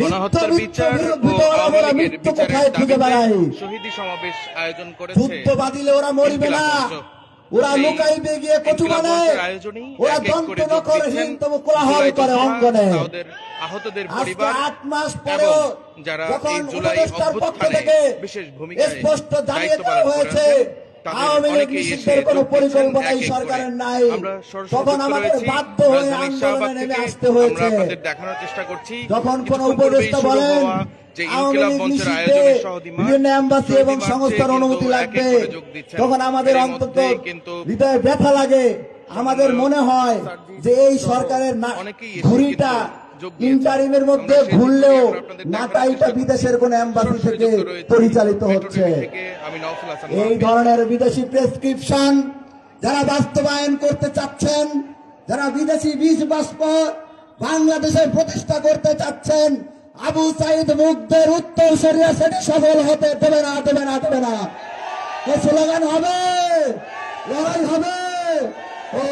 গণহত্যার বিচার ও আওয়ামী ওরা লীগের মৃত্যু বিচারের দাবিতে শহীদি সমাবেশ আয়োজন করেছে। যুদ্ধ বাদিলে ওরা মরিবে না। ওরা লুকাইবে গিয়ে কচু বানায়। ওরা এক এক দন্ত করে যোগ নকরহীন দিচ্ছেন তবু কোলাহল করে অঙ্গনে। আহতদের পরিবার আট মাস পরেও যারা এই জুলাই অভ্যুত্থানে বিশেষ ভূমিকায় স্পষ্ট জানিয়ে দেওয়া হয়েছে আওয়ামী লীগ নিষিদ্ধের কোন। সরকারের নাই তখন আমাদের বাধ্য হয়ে আন্দোলনে নেমে। আসতে হয়েছে দেখানোর চেষ্টা করছি যখন কোন উপদেষ্টা বলেন এবং সংস্থার অনুমতি লাগবে। তখন আমাদের অন্তত হৃদয়ে ব্যথা লাগে আমাদের মনে হয় যে এই সরকারের না- ইন্টারিমের মধ্যে দেখানোর নাটাইটা বিদেশের কোন এম্বাসি থেকে পরিচালিত হচ্ছে। এই ধরনের বিদেশি প্রেসক্রিপশন যারা বাস্তবায়ন করতে চাচ্ছেন যারা বিদেশি বীজ বাষ্প বাংলাদেশে প্রতিষ্ঠা করতে চাচ্ছেন আবু সাইদ মুগ্ধের উত্তর সরিয়া সেটি সফল হতে দেবে না দেবে না দেবে না। এ স্লোগান হবে লড়াই হবে। ও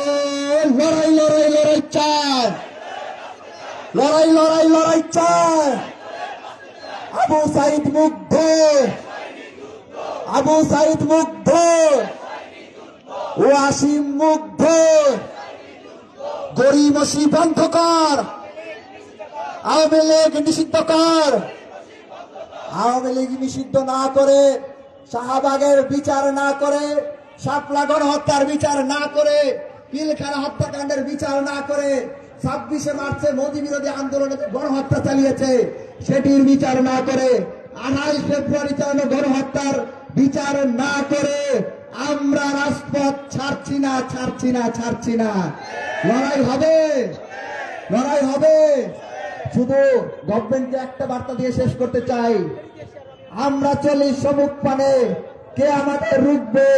লড়াই লড়াই লড়াই চায় লড়াই লড়াই লড়াই চায় আবু সাইদ মুগ্ধ। আবু সাইদ মুগ্ধ। ওয়াসিম মুগ্ধ। গরিমসি বন্ধ কর আওয়ামী লীগ নিষিদ্ধ কর। আওয়ামী লীগ নিষিদ্ধ না করে, শাহবাগের বিচার না করে, শাপলা হত্যার বিচার না করে, পিলখানা হত্যাকাণ্ডের বিচার না করে ছাব্বিশে মার্চে মোদী বিরোধী আন্দোলনে গণহত্যা চালিয়েছে, সেটির বিচার না করে, আঠাইশ ফেব্রুয়ারি চালানো গণহত্যার বিচার না করে, আমরা রাজপথ ছাড়ছি না ছাড়ছি না ছাড়ছি না। লড়াই হবে লড়াই হবে। শুধু গভর্নমেন্টকে একটা বার্তা দিয়ে শেষ করতে চাই, আমরা চলি সমুখ পানে, কে আমাদের রুখবে?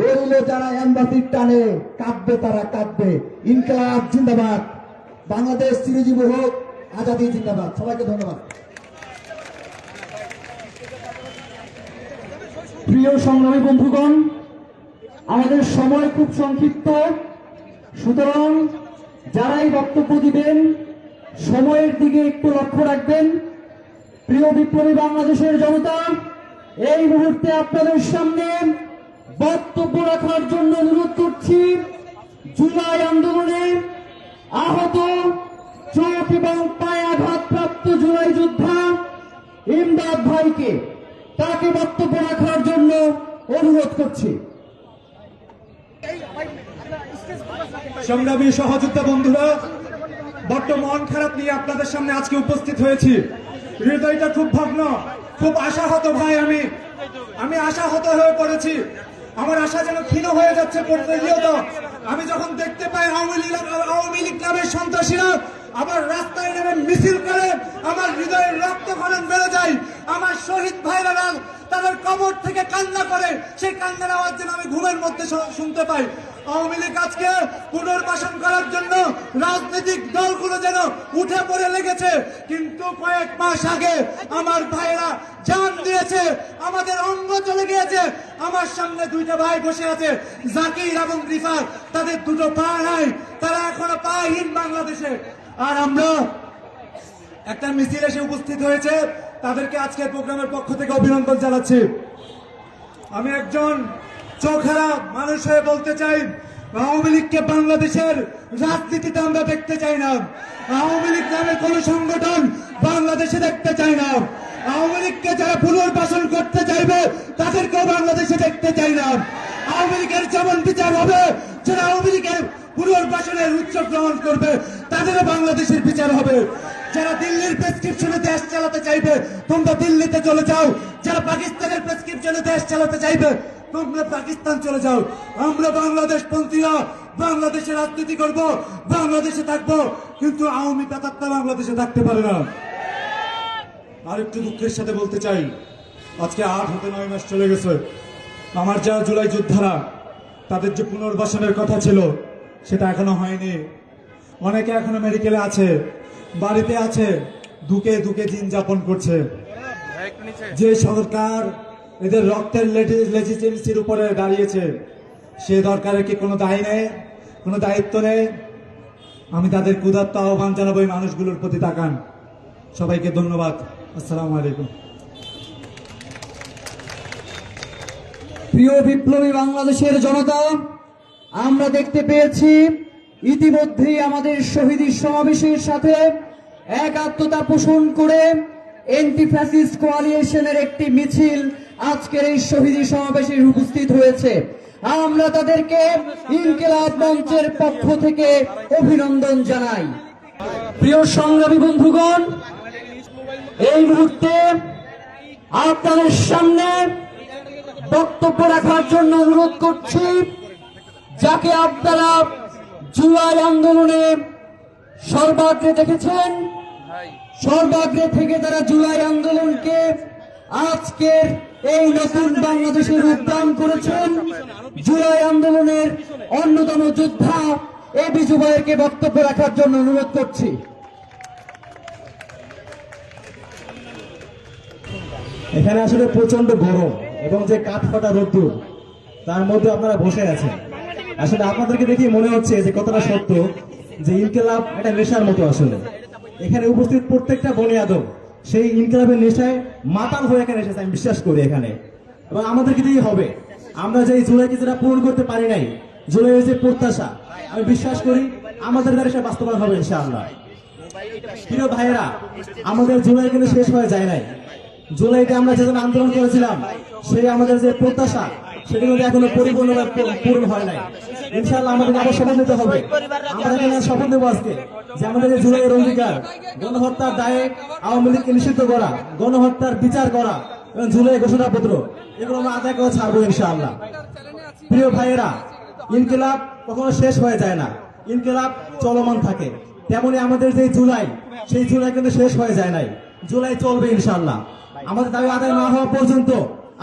রইল যারা এম্বাসির টানে, কাঁদবে তারা কাঁদবে। ইনকলাব, জিন্দাবাদ। বাংলাদেশ চিরজীবী হোক, আজাদি জিন্দাবাদ। সবাইকে ধন্যবাদ। প্রিয় সংগ্রামী বন্ধুগণ, আমাদের সময় খুব সংক্ষিপ্ত। সুতরাং যারাই বক্তব্য দিবেন, সময়ের দিকে একটু লক্ষ্য রাখবেন। প্রিয় বিপ্লবী বাংলাদেশের জনতা, এই মুহূর্তে আপনাদের সামনে বক্তব্য রাখার জন্য অনুরোধ করছি। জুলাই আন্দোলনে আহত চোখ এবং পায়ে আঘাতপ্রাপ্ত জুলাই যোদ্ধা ইমদাদ ভাইকে তাকে বক্তব্য রাখার জন্য অনুরোধ করছি। সংগ্রামী সহযোদ্ধা বন্ধুরা, বড্ড মন খারাপ নিয়ে আপনাদের সামনে আজকে উপস্থিত হয়েছি। হৃদয়টা খুব ভগ্ন, খুব আশাহত ভাই আমি। আমি আশাহত হয়ে পড়েছি। আমার আশা যেন ক্ষীণ হয়ে যাচ্ছে প্রতিনিয়ত। আমি যখন দেখতে পাই আওয়ামী লীগ নামের সন্ত্রাসীরা, আমার রাস্তায় নেমে মিছিল করে, আমার হৃদয়ের রক্তক্ষরণ বেড়ে যায়, আমার শহীদ ভাইরা তাদের কবর থেকে কান্না করে, সেই কান্নার আওয়াজ যেন আমি ঘুমের মধ্যে শুনতে পাই। আওয়ামী লীগ আজকে পুনর্বাসন করার জন্য রাজনৈতিক দলগুলো যেন উঠে পড়ে লেগেছে। কিন্তু কয়েক মাস আগে আমার ভাইয়েরা জান দিয়েছে, আমাদের অঙ্গ চলে গিয়েছে। আমার সামনে দুইটা ভাই বসে আছে, জাকির এবং রিফাত। তাদের দুটো পা নাই, তারা এখনও পাহীন বাংলাদেশে। আর আমরা একটা মিছিল এসে উপস্থিত হয়েছে তাদেরকে আজকের প্রোগ্রামের পক্ষ থেকে অভিনন্দন জানাচ্ছি। আমি একজন চোখারা মানুষ হয়ে বলতে চাই, আওয়ামী লীগকে বাংলাদেশের রাজনীতিতে আমরা দেখতে চাই না। আওয়ামী লীগ নামে কোন সংগঠন বাংলাদেশে দেখতে চাই না। আওয়ামী লীগকে যারা পুনর্বাসন করতে চাইবে, তাদেরকেও বাংলাদেশে দেখতে চাই না। আওয়ামী লীগের যেমন বিচার হবে, যারা আওয়ামী লীগের পুনর্বাসনের উচ্চ গ্রহণ করবে, তাদেরও বাংলাদেশের বিচার হবে। যারা দিল্লির প্রেসক্রিপশনে দেশ চালাতে চাইবে, তোমরা দিল্লিতে চলে যাও। যারা পাকিস্তানের প্রেসক্রিপশনে দেশ চালাতে চাইবে, তোমরা পাকিস্তান চলে যাও। আমরা বাংলাদেশ পন্থীরা বাংলাদেশে রাজনীতি করব, বাংলাদেশে থাকব, কিন্তু আওয়ামী পেতাত্তা বাংলাদেশে থাকতে পারে না। আর একটু দুঃখের সাথে বলতে চাই, আজকে আট হতে নয় মাস চলে গেছে। আমার যারা জুলাই যোদ্ধারা, তাদের যে পুনর্বাসনের কথা ছিল, সেটা এখনও হয়নি। অনেকে এখনও মেডিকেলে আছে। বাড়িতে আছে, দুকে দুকে দিন যাপন করছে। যে সরকার এদের রক্তের লেজিসেন্সির উপরে দাঁড়িয়েছে, সে দরকারের কি কোনো দায়ী নেই? কোনো দায়িত্ব নেই? আমি তাদের ক্ষুধার্ত আহ্বান জানাব এই মানুষগুলোর প্রতি, তাকান। সবাইকে ধন্যবাদ। আসসালামু আলাইকুম। প্রিয় বিপ্লবী বাংলাদেশের জনতা, আমরা দেখতে পেয়েছি ইতিমধ্যেই আমাদের শহীদ সমাবেশের সাথে একাত্মতা পোষণ করে এন্টি ফ্যাসিস্ট কোয়ালিয়েশনের একটি মিছিল আজকের এই শহীদ সমাবেশে উপস্থিত হয়েছে। আমরা তাদেরকে ইনকেলাব মঞ্চের পক্ষ থেকে অভিনন্দন জানাই। প্রিয় সংগ্রামী বন্ধুগণ, এই মুহূর্তে আপনাদের সামনে বক্তব্য রাখার জন্য অনুরোধ করছি, যাকে আপনারা জুলাই আন্দোলনে সর্বাগ্রে দেখেছেন? সর্বাগ্রে থেকে তারা জুলাই আন্দোলনকে আজকের এই নতুন বাংলাদেশে রূপদান করেছেন। জুলাই আন্দোলনের অন্যতম যোদ্ধা এ বিজু ভাইয়েরকে বক্তব্য রাখার জন্য অনুরোধ করছি। এখানে আসলে প্রচণ্ড গরম এবং যে কাঠ ফাটা রোদ্দুর তার মধ্যে আপনারা বসে আছেন। আসলে আপনাদেরকে দেখে মনে হচ্ছে যে কতটা সত্য যে ইনকেলাব একটা নেশার মতো আসলে। এখানে উপস্থিত প্রত্যেকটা বনে আদম, সেই ইনকেলাবের নেশায় মাতাল হয়ে এখানে এসেছে, আমি বিশ্বাস করি এখানে। এবং আমাদেরকে দিয়েই হবে। আমরা যে জুলাইকে যেটা পূরণ করতে পারি নাই জুলাইয়ের যে প্রত্যাশা। আমি বিশ্বাস করি আমাদের দ্বারা সেটা বাস্তবায়ন হবে, ইনশাআল্লাহ। প্রিয় ভাইয়েরা, আমাদের জুলাই কিন্তু শেষ হয়ে যায় নাই। জুলাইতে আমরা যেজন আন্দোলন করেছিলাম, সেই আমাদের যে প্রত্যাশা, সেটা কিন্তু এখনও পরিপূর্ণভাবে পূ- পূরণ হয় নাই। ইনশাআল্লাহ আমাদের হবে। যে দায়ে আওয়ামী নিষিদ্ধ করা, গণহত্যার বিচার করা, এবং জুলাই আদায় প্রিয় ভাইয়েরা, ইনকিলাব কখনো শেষ হয়ে যায় না। ইনকিলাব চলমান থাকে। তেমনি আমাদের যে জুলাই, সেই জুলাই কিন্তু শেষ হয়ে যায় নাই। জুলাই চলবে ইনশাল্লাহ আমাদের দাবি আদায় না হওয়া পর্যন্ত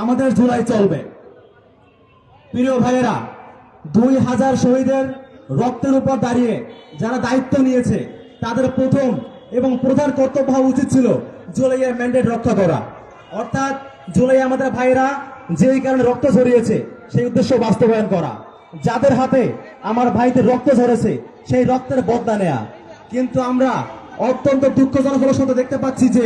আমাদের জুলাই চলবে। প্রিয় ভাইয়েরা, দুই হাজার শহীদের রক্তের উপর দাঁড়িয়ে যারা দায়িত্ব নিয়েছে, তাদের প্রথম এবং প্রধান কর্তব্য হওয়া উচিত ছিল জুলাইয়ের ম্যান্ডেট রক্ষা করা। অর্থাৎ জুলাই আমাদের ভাইয়েরা যেই কারণে রক্ত ঝরিয়েছে, সেই উদ্দেশ্য বাস্তবায়ন করা। যাদের হাতে আমার ভাইদের রক্ত ঝরেছে, সেই রক্তের বদলা নেয়া। কিন্তু আমরা অত্যন্ত দুঃখজনক হলো দেখতে পাচ্ছি যে